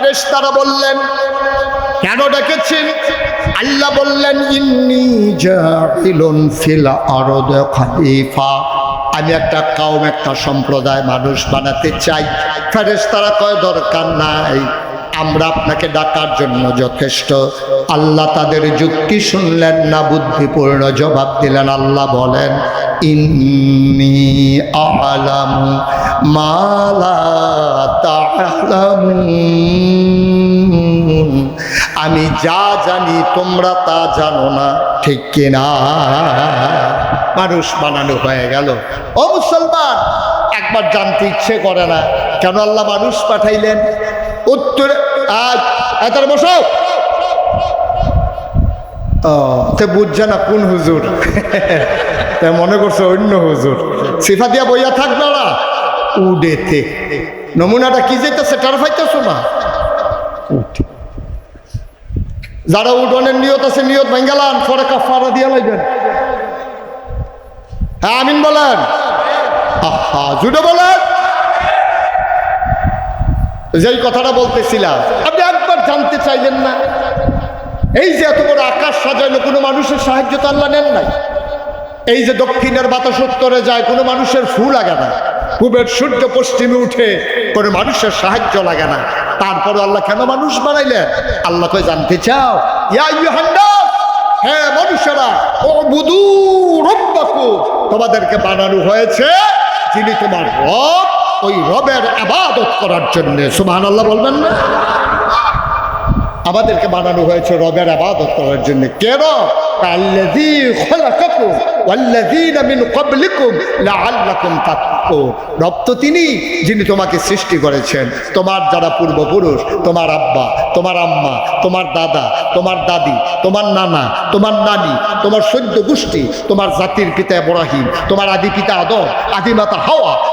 ফেরেশতারা বললেন, কেন ডেকেছেন? আল্লাহ বললেন, ইন্নি জাহিলুন ফিল আরদ খলিফা। আমি একটা কাউম, একটা সম্প্রদায় মানুষ বানাতে চাই। ফেরেশতারা কয়, দরকার নাই। আমরা আপনাকে ডাকার জন্য যথেষ্ট। আল্লাহ তাদের যুক্তি শুনলেন, না বুদ্ধিপূর্ণ জবাব দিলেন। আল্লাহ বলেন, ইন্নি আলাম মালা আমি যা জানি, তোমরা তা জানো না। ঠিক কিনা মানুষ বানানো হয়ে গেল। ও মুসলমান, একবার জানতে ইচ্ছে করে না। কেন আল্লাহ মানুষ পাঠাইলেন? উত্তরে আজ। এত বসো। তে বুঝছে না কোন হুজুর। তা মনে করছে অন্য হুজুর। সিফা দিয়া বইয়া থাকবে না উডেতে। নমুনাটা কি যেতেছে টার ফাইতেছো না। উঠে। যারা উডনের নিয়ত আছে নিয়ত ভেঙ্গালান পরে কাফারা দিয়া লাগবেন হ্যাঁ আমিন বলেন। আহা জুড়ে বলেন। যেই কথাটা বলতেছিলাম, আপনি একবার জানতে চাইলেন না? এই যে এত বড় আকাশ সাজাইলো কোনো মানুষের সাহায্য তো আল্লাহ নেন নাই। এই যে দক্ষিণের বাতাস উত্তরে যায়, কোনো মানুষের ফু লাগে না। পূবের সূর্য পশ্চিমে উঠে, কোনো মানুষের সাহায্য লাগে না। তারপর আল্লাহ কেন মানুষ বানাইলেন? আল্লাহকে জানতে চাও? হ্যাঁ মানুষেরা ও বুধু রব্বাকু তোমাদেরকে বানানো হয়েছে, যিনি তোমার রব। ওই রবের আবাদত করার জন্য সুবহান আল্লাহ বলবেন না? আমাদেরকে বানানো হয়েছে রবের আবাদত করার জন্য। কেন রব? তো তিনি, যিনি তোমাকে সৃষ্টি করেছেন। তোমার যারা পূর্বপুরুষ, তোমার আব্বা, তোমার আম্মা, তোমার দাদা, তোমার দাদি, তোমার নানা, তোমার নানি, তোমার গোষ্ঠী, তোমার জাতির পিতা ইব্রাহিম, তোমার আদি পিতা আদম, আদি মাতা হাওয়া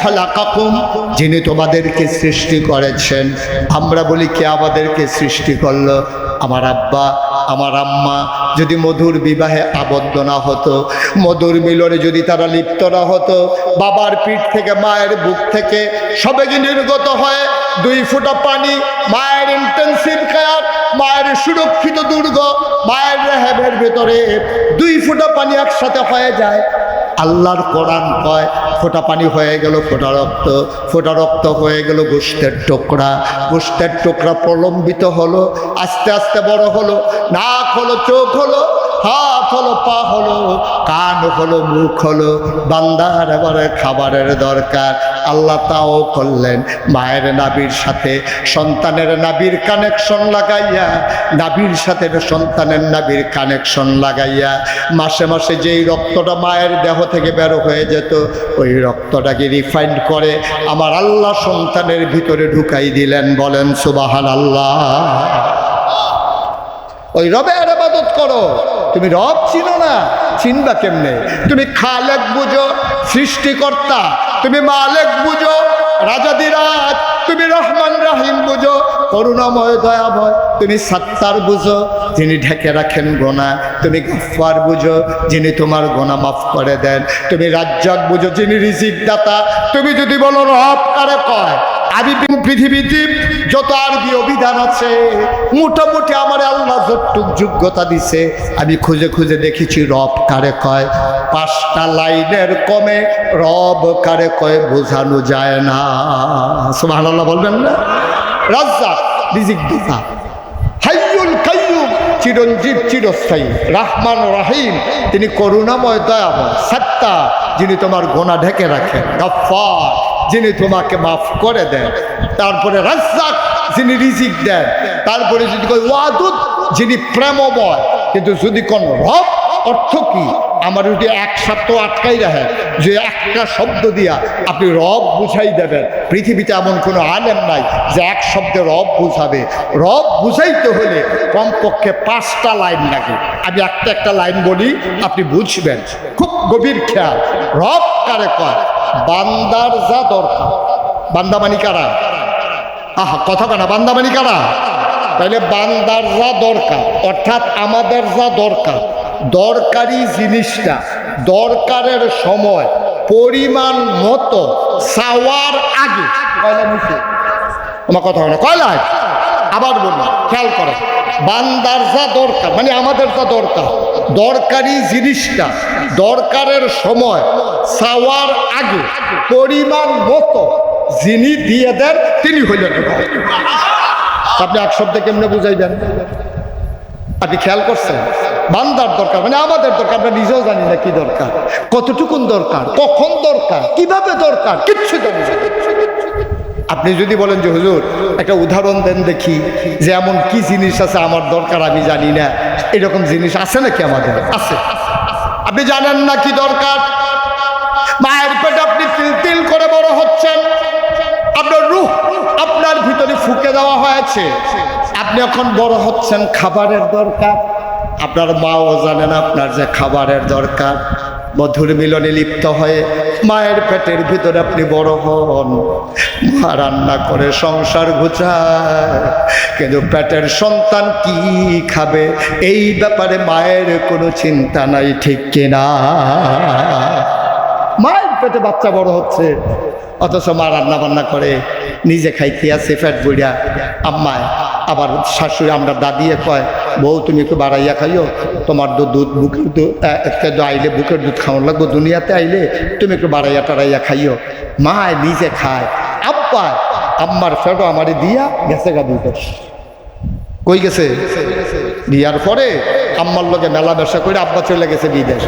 খালাকাকুম, যিনি তোমাদেরকে সৃষ্টি করেছেন। আমরা বলি, কে আমাদেরকে সৃষ্টি করল? আমার আব্বা, আমার আম্মা। যদি মধুর বিবাহে আবদ্ধ না হতো, মধুর মিলনে যদি তারা লিপ্ত না হতো, বাবার পিঠ থেকে, মায়ের বুক থেকে সবেগে নির্গত হয়ে, দুই ফুটা পানি, মায়ের ইন্টেন্সিভ কেয়ার মায়ের সুরক্ষিত দুর্গ, মায়ের রেহেবের ভেতরে, দুই ফুটা পানি একসাথে হয়ে যায়। আল্লাহর কোরআন কয়, ফোটা পানি হয়ে গেল, ফোটা রক্ত ফোটা রক্ত হয়ে গেল গোষ্ঠের টোকরা। গোষ্ঠের টোকরা প্রলম্বিত হলো, আস্তে আস্তে বড় হলো, নাক হলো, চোখ হলো হাত হলো, পা হলো, কান হলো, মুখ হলো, বান্দার এবারে খাবারের দরকার। আল্লাহ তাও করলেন, মায়ের নাবির সাথে, সন্তানের নাবির কানেকশন লাগাইয়া, নাবির সাথে সন্তানের নাবির কানেকশন লাগাইয়া। মাসে মাসে যেই রক্তটা মায়ের দেহ থেকে বেরো হয়ে যেত, ওই রক্তটাকে রিফাইন্ড করে আমার আল্লাহ সন্তানের ভিতরে ঢুকাই দিলেন, বলেন সুবাহান আল্লাহ ওই রবের আবাদত করো। তুমি রব চিনো না, চিনবা কেমনে? তুমি খালেক বুঝো, সৃষ্টিকর্তা। তুমি মালেক বুঝো, রাজাদিরাজ। তুমি রহমান রাহিম বুঝো, করুণাময়, দয়াময়। তুমি সাত্তার বুঝো, যিনি ঢেকে রাখেন গোনা। তুমি গফার বুঝো, যিনি তোমার গোনা মাফ করে দেন। তুমি রাজ্জাক বুঝো, যিনি রিজিক দাতা তুমি যদি বলো রব কারে কয়? আমি পৃথিবীতে যত আরবি অভিধান আছে, মোটামুটি আমার আল্লাহ যতটুক যোগ্যতা দিছে, আমি খুঁজে খুঁজে দেখেছি রব কারে কয়, পাঁচটা লাইনের কমে রব কারে কয় বোঝানো যায় না। আল্লাহ বলবেন না? রাজ্জাক, রিজিক দাতা। হাইয়ুল চিরঞ্জীব, চিরস্থায়ী, রাহমান রাহিম। তিনি করুণাময়, দয়াময়, সত্তা, যিনি তোমার গোনা ঢেকে রাখেন। গফার যিনি তোমাকে মাফ করে দেন, তারপরে রাজ্জাক যিনি রিজিক দেন, তারপরে যদি কই ওয়াদুদ যিনি প্রেমময়। কিন্তু যদি কোন রব, অর্থ কি? আমার যদি এক সপ্তাহ আটকাই রাখে যে একটা শব্দ দিয়া আপনি রব বুঝাই দেবেন। পৃথিবীতে এমন কোনো আলেম নাই যে এক শব্দে রব বুঝাবে। রব বুঝাইতে হলে কমপক্ষে পাঁচটা লাইন লাগে। আমি একটা একটা লাইন বলি, আপনি বুঝবেন। খুব গভীর খেয়াল। রব কারে কয়? বান্দার যা দরকার। বান্দামানি কারা? আহা, কথা কানা বান্দামানি কারা? তাহলে বান্দার যা দরকার, অর্থাৎ আমাদের যা দরকার, দরকারি জিনিসটা, দরকারের সময়, পরিমাণ মতো চাওয়ার আগে। কয়লা নিচে আমার কথা কয়লা আবার বলুন খেয়াল করে বান্দার যা দরকার মানে আমাদের যা দরকার, দরকারি জিনিসটা, দরকারের সময়, চাওয়ার আগে, পরিমাণ মতো যিনি দিয়ে দেন, তিনি হইলেন আপনি এক শব্দে কেমনে বুঝাইবেন? আপনি খেয়াল করছেন? বান্দার দরকার মানে আমাদের দরকার, আমরা নিজেও জানি না কি দরকার, কতটুকুন দরকার, কখন দরকার, কীভাবে দরকার, কিচ্ছু জানি না। আপনি যদি বলেন যে, হুজুর, একটা উদাহরণ দেন দেখি যে এমন কি জিনিস আছে আমার দরকার আমি জানি না। এরকম জিনিস আছে নাকি আমাদের? আছে। আপনি জানেন না কি দরকার? মায়ের পেটে আপনি তিল তিল করে বড় হচ্ছেন। আপনার রুহ আপনার ভিতরে ফুকে দেওয়া হয়েছে। আপনি এখন বড় হচ্ছেন, খাবারের দরকার। আপনার মাও জানেন আপনার যে খাবারের দরকার। মধুর মিলনে লিপ্ত হয়ে মায়ের পেটের ভিতরে আপনি বড় হন। মা রান্না করে সংসার ঘুচায় কিন্তু পেটের সন্তান কি খাবে? এই ব্যাপারে মায়ের কোনো চিন্তা নাই, ঠিক কিনা? মায়ের পেটে বাচ্চা বড় হচ্ছে, অথচ মা রান্না বান্না করে, নিজে খাইতে আছে ফ্যাট বুড়িয়া আম্মায়, আবার শাশুড়ি, আমরা দাদিয়ে কয় বউ, তুমি একটু বাড়াইয়া খাইও। তোমার তো দুধ বুকের দুধ আইলে বুকের দুধ খাওয়ান লাগবো। দুনিয়াতে আইলে তুমি একটু বাড়াইয়া টাড়াইয়া খাইও। মায় নিজে খায়। আব্বা, আম্মার ফেটো আমারে দিয়া গেছে গা দুধ কই গেছে? বিয়ার পরে আম্মার লগে মেলা ব্যবসা করে আব্বা চলে গেছে বিদেশ।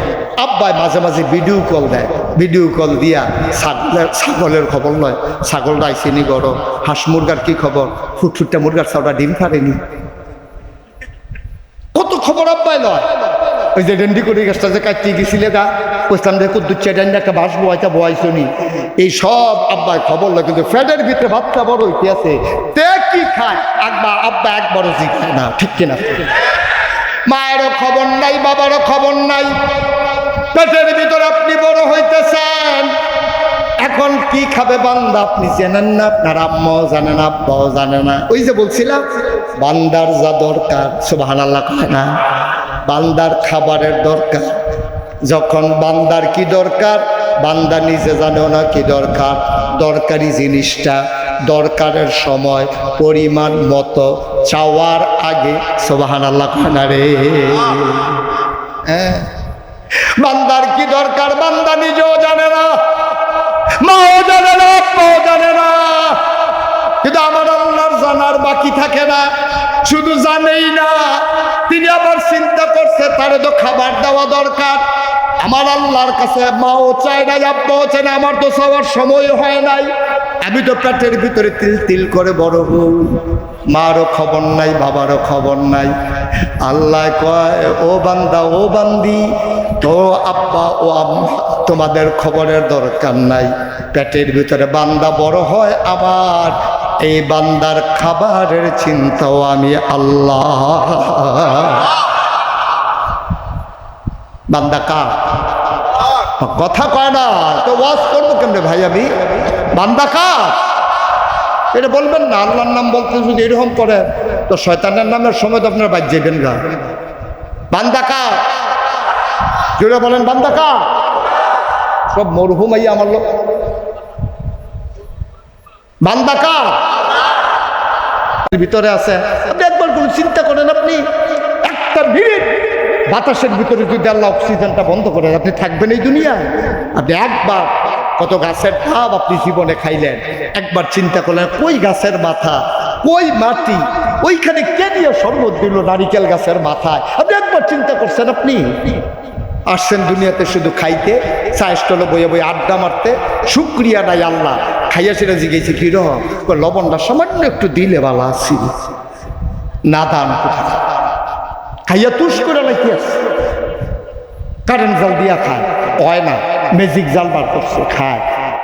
আব্বাই মাঝে মাঝে ভিডিও কল দেয়। ভিডিও কল দিয়া ছাগলের ছাগলের খবর নয় ছাগলটা আইসিনি গরম। হাঁস মুরগার কি খবর? ফুটফুটটা মুরগার চাওটা ডিম কত আব্বাই নয়। ওই যে ডেন্ডি করে গাছটা যে কাটতে গেছিলে গা বুঝলাম যে কুদ্দুচ্চা ডেন্ডি একটা বাস বয়টা বয়সো নি এই সব আব্বাই খবর লাগে কিন্তু ফ্যাটের ভিতরে ভাতটা বড় হইতে আছে তে কি খায়? আব্বা আব্বা একবারও জিখায় না, ঠিক কিনা? মায়েরও খবর নাই, বাবারও খবর নাই। পেটের ভিতরে আপনি বড় হইতেছেন। এখন কি খাবে বান্দা? আপনি জানেন না, আপনার আম্মাও জানে না, আব্বাও জানে না। ওই যে বলছিলাম, বান্দার যা দরকার সুবাহান আল্লাহ কয় না? বান্দার খাবারের দরকার। যখন বান্দার কি দরকার, বান্দা নিজে জানেও না কি দরকার। দরকারি জিনিসটা, দরকারের সময়, পরিমাণ মতো চাওয়ার আগে সোবাহান আল্লাহ না রে? হ্যাঁ। বান্দার কি দরকার, বান্দা নিজেও জানে না। মাও জানে না। জানে না কিন্তু আমার আল্লাহর জানার বাকি থাকে না। শুধু জানেই না, তিনি আবার চিন্তা করছে, তারে তো খাবার দেওয়া দরকার। আমার আল্লাহর কাছে মাও চায় না আব্বাও চায় না আমার তো সবার সময় হয় নাই। আমি তো পেটের ভিতরে তিল তিল করে বড় হই মারও খবর নাই, বাবারও খবর নাই। আল্লাহ কয়, ও বান্দা, ও বান্দি তো আব্বা ও আম্মা, তোমাদের খবরের দরকার নাই। পেটের ভিতরে বান্দা বড় হয়, আবার এই বান্দার খাবারের চিন্তাও আমি আল্লাহ। বান্দা কার? কথা কয় না, তো ওয়াজ করব কেমনে ভাই আমি? বান্দা কার? এটা বলবেন না, আল্লাহর নাম বলতে যদি এরকম করে তো শয়তানের নামের সময় তো আপনারা বাদ যাবেন গা। বান্দা জুড়ে বলেন, বান্দা কার সব আইয়া আমার লোক বান্দা কার ভিতরে আছে। আপনি একবার কোনো চিন্তা করেন আপনি। একটা মিনিট। বাতাসের ভিতরে যদি আল্লাহ অক্সিজেনটা বন্ধ করে আপনি থাকবেন এই দুনিয়ায়। আপনি একবার কত গাছের ভাব আপনি জীবনে খাইলেন। একবার চিন্তা করলেন, কই গাছের মাথা? কই মাটি? ওইখানে কে দিয়ে শরবত দিল নারিকেল গাছের মাথায়? আপনি একবার চিন্তা করছেন আপনি? আসছেন দুনিয়াতে শুধু খাইতে চায়েস্টলে বইয়ে বই আড্ডা মারতে। শুক্রিয়া নাই আল্লাহ, খাইয়া সেটা জিগেছে কি রকম লবণটা সামান্য একটু দিলে বালা আছি। না দান খাইয়া তুষ করে নাকি আছে। কারেন্ট জাল দিয়া খায়। হয় না, ম্যাজিক জাল বার করছে, খায়।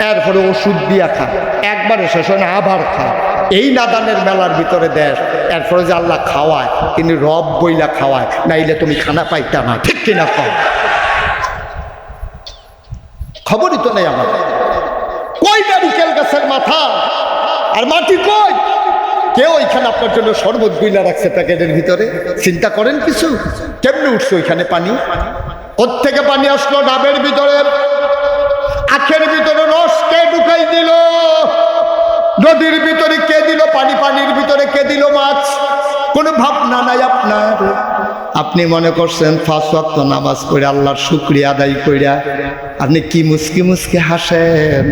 এরপরে ওষুধ দিয়া খায়। একবারে শেষ হয় না, আবার খায়। এই নাদানের মেলার ভিতরে দেশ এরপরে যে আল্লাহ খাওয়ায়, তিনি রব বইলা খাওয়ায়, নাইলে তুমি খানা পাইতা না, ঠিক কিনা খাও খবরই তো নেই আমার। কই নারিকেল গাছের মাথা? আর মাটি কই? কেউ ওইখানে আপনার জন্য শরবত গুইলা রাখছে প্যাকেটের ভিতরে? চিন্তা করেন কিছু? কেমনে উঠছে ওইখানে পানি? থেকে পানি আসলো? ডাবের ভিতরে। আখের ভিতরে রস কে ঢুকাই দিল। নদীর ভিতরে কে দিল পানি? পানির ভিতরে কে দিল মাছ? কোনো ভাবনা নাই আপনার। আপনি মনে করছেন ফাঁস ওয়াক্ত নামাজ পড়ে আল্লাহর শুক্রিয়া আদায় কইরা আপনি কি মুসকি মুসকি হাসেন?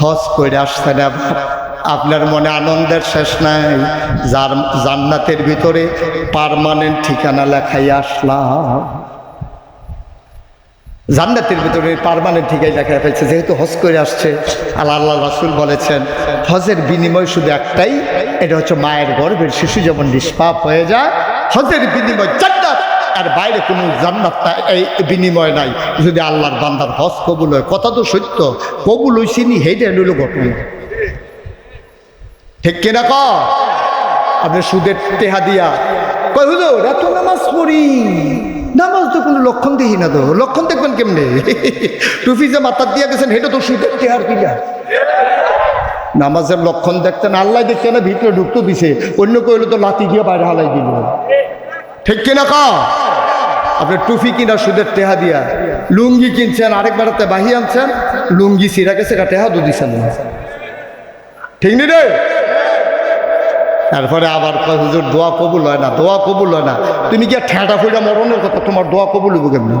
হজ করে আসছেন আপনার মনে আনন্দের শেষ নাই। যার জান্নাতের ভিতরে পারমানেন্ট ঠিকানা লেখাই আসলাম। জান্নাতের ভিতরে পারমানেন্ট ঠিকাই লেখা ফেলছে যেহেতু হজ করে আসছে, আল্লাহ আল্লাহ রাসুল বলেছেন, হজের বিনিময় শুধু একটাই, এটা হচ্ছে মায়ের গর্ভের শিশু যেমন নিষ্পাপ হয়ে যায়, হজের বিনিময় জান্নাত, আর বাইরে কোনো জান্নাত না এই বিনিময় নাই। যদি আল্লাহর বান্দার হজ কবুল হয়, কথা তো সত্য, কবুল হইছিনি হেইটা হইল ঘটনা। ঠিক কিনা ক আপনি সুদের তেহা দিয়া কই হুজুর, এত নামাজ পড়ি। নামাজ তো কোনো লক্ষণ দেখি না তো। লক্ষণ দেখবেন কেমনে? টুফি যে মাথার দিয়া গেছেন হেটা তো সুদের টেহার কিনা নামাজের লক্ষণ দেখতেন, আল্লাহ দেখতে না ভিতরে ঢুকতো দিছে। অন্য কইলে তো লাতি দিয়ে বাইরে হালাই দিল। ঠিক কিনা কা? আপনি টুফি কিনা সুদের টেহা দিয়া। লুঙ্গি কিনছেন আরেক বেড়াতে বাহি আনছেন, লুঙ্গি সিরা গেছে টেহা তো দিছেন ঠিক নি রে? তারপরে আবার হুজুর, দোয়া কবুল হয় না, দোয়া কবুল হয় না। তুমি কি ঠেঁটা ফুটা মরণের কথা তোমার দোয়া কবুল হব কেমনি?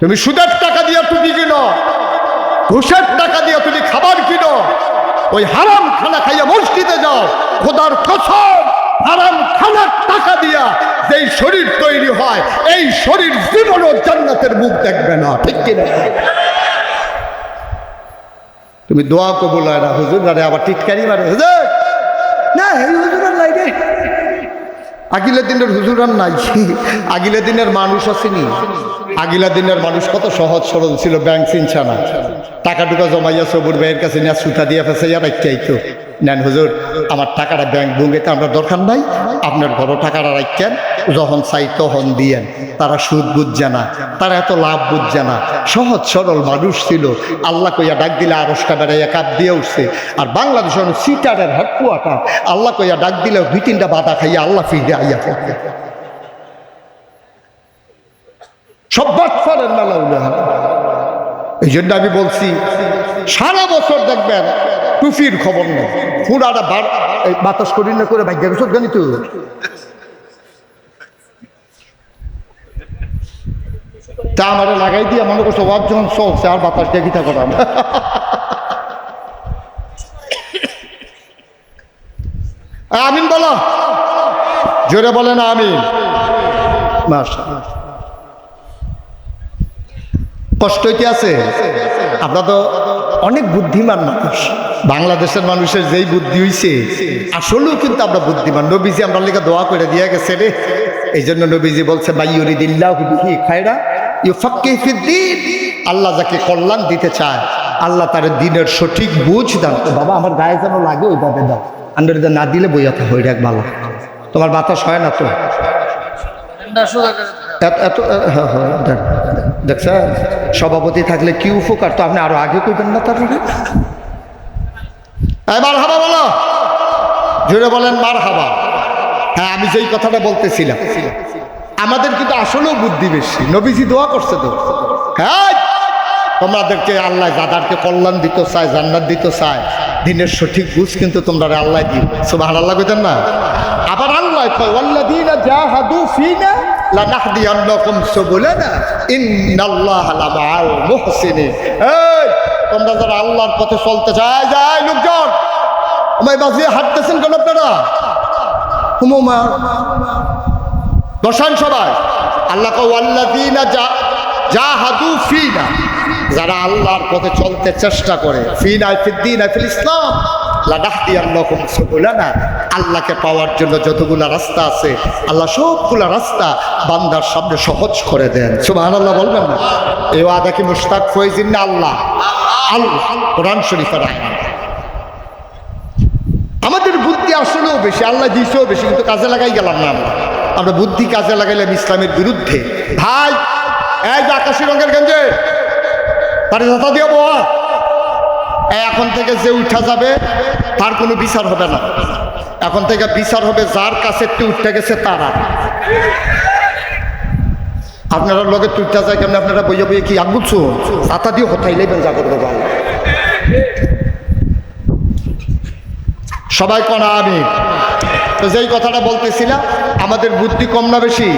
তুমি সুদের টাকা দিয়ে টুপি কিনো, ঘুষের টাকা দিয়ে তুমি খাবার কিনো, ওই হারাম খানা খাইয়া মসজিদে যাও, খোদার কসম, হারাম খানার টাকা দিয়া যেই শরীর তৈরি হয়, এই শরীর জীবনও জান্নাতের মুখ দেখবে না, ঠিক কিনা তুমি দোয়া কবুল হয় না, হুজুর আবার টিটকারি মারে, হুজুর। না, এই আগিলা দিনের হুজুরান নাই। আগিলা দিনের মানুষ আসেনি। আগিলা দিনের মানুষ কত সহজ সরল ছিল, ব্যাংক চিনছে না। টাকা টুকা জমাইয়া সবুর ভাইয়ের কাছে নিয়ে সুতা দিয়ে ফেসাইয়া রাখতে তো নেন হুজুর, আমার টাকাটা ব্যাংক ভুঙ্গেতে আমরা দরকার নাই, আপনার বড় টাকাটা রাখছেন যখন চাই তখন দিয়েন। তারা সুদ বুঝছে না, তারা এত লাভ বুঝছে না। সহজ সরল মানুষ ছিল, আল্লাহ কইয়া ডাক দিলে আরসটা বেড়াইয়া কাপ দিয়ে উঠছে। আর বাংলাদেশের সিটারের হাটকুয়াটা আল্লাহ কইয়া ডাক দিলে দুই তিনটা বাধা খাইয়া আল্লাহ ফিরে আইয়া পড়ে। সব মেলা এই জন্য আমি বলছি, সারা বছর দেখবেন টুফির খবর নেই। পুরাটা বাতাস করি না করে ভাগ্য গেছত জানি তো। তা আমারে লাগাই দিয়ে মনে করছে ওয়াজ যখন চলছে আর বাতাস দিয়ে গীতা করাম আমিন বলো। জোরে বলেন আমিন। কষ্ট কি আছে? আপনার তো অনেক বুদ্ধিমান মানুষ। বাংলাদেশের মানুষের যেই বুদ্ধি হইছে, আসলেও কিন্তু আমরা বুদ্ধিমান। নবীজি আমরা লেখা দোয়া করে দিয়ে গেছে রে। এই জন্য নবীজি বলছে বাইয়ুরি দিল্লাহ বিহি খায়রা আল্লাহ যাকে কল্যাণ দিতে চায়, আল্লাহ তার দিনের সঠিক বুঝ দান বাবা, আমার গায়ে যেন লাগে ওইভাবে দাও। আন্ডার না দিলে বইয়া থাকে ওইটা ভালো তোমার বাতাস হয় না তো? এত হ্যাঁ হ্যাঁ দেখ- সভাপতি থাকলে কি উপকার? তো আপনি আরও আগে করবেন না তার এবার হাবা বলো। জোরে বলেন মার হাবা হ্যাঁ আমি যেই কথাটা বলতেছিলাম, আমাদের কিন্তু আসলেও বুদ্ধি বেশি। নবীজি দোয়া করছে তো। হ্যাঁ তোমাদেরকে আল্লাহ যাদারকে কল্যাণ দিতে চায়, জান্নাত দিতে চায়, দিনের সঠিক বুঝ কিন্তু তোমরা আল্লাহ দিও। সুবাহ আল্লাহ কইতেন না? আবার আল্লাহ তোমরা যারা আল্লাহর পথে চলতে চায় যায় লোকজন আমায় বাজিয়ে হাঁটতেছেন কেন আপনারা? হুমুমা বসান সবাই। আল্লাহ কওয়াল্লাযীনা জাহাদু ফিনা। যারা আল্লাহর পথে চলতে চেষ্টা করে, ফিনা ফিদ্দিন ফিল ইসলাম আল্লাহকে পাওয়ার জন্য যতগুলা রাস্তা আছে, আল্লাহ সবগুলা রাস্তা বান্দার সামনে সহজ করে দেন। আল্লাহ বলবেন না? এই ওয়াদা কি মুশতাক ফয়জিন না আল্লাহ? আল্লাহ কোরআন শরীফের আমাদের বুদ্ধি আসলেও বেশি, আল্লাহ দিয়েছেও বেশি, কিন্তু কাজে লাগাই গেলাম না আমরা। আমরা বুদ্ধি কাজে লাগাইলাম ইসলামের বিরুদ্ধে। ভাই, এই যে আকাশি রঙের গেঞ্জে, তার কথা দিয়ে বাবা এখন থেকে যে উঠা যাবে, তার কোনো বিচার হবে না। এখন থেকে বিচার হবে যার কাছে উঠতে গেছে তারা। আপনারা লগে তুইটা যায় কেমন? আপনারা বইয়া বইয়ে কি আগুছো চাতা দিয়ে হতাইলেই বেন যাবে বাবা সবাই কনা আমি তো যেই কথাটা বলতেছিলাম আমাদের বুদ্ধি কম না বেশি?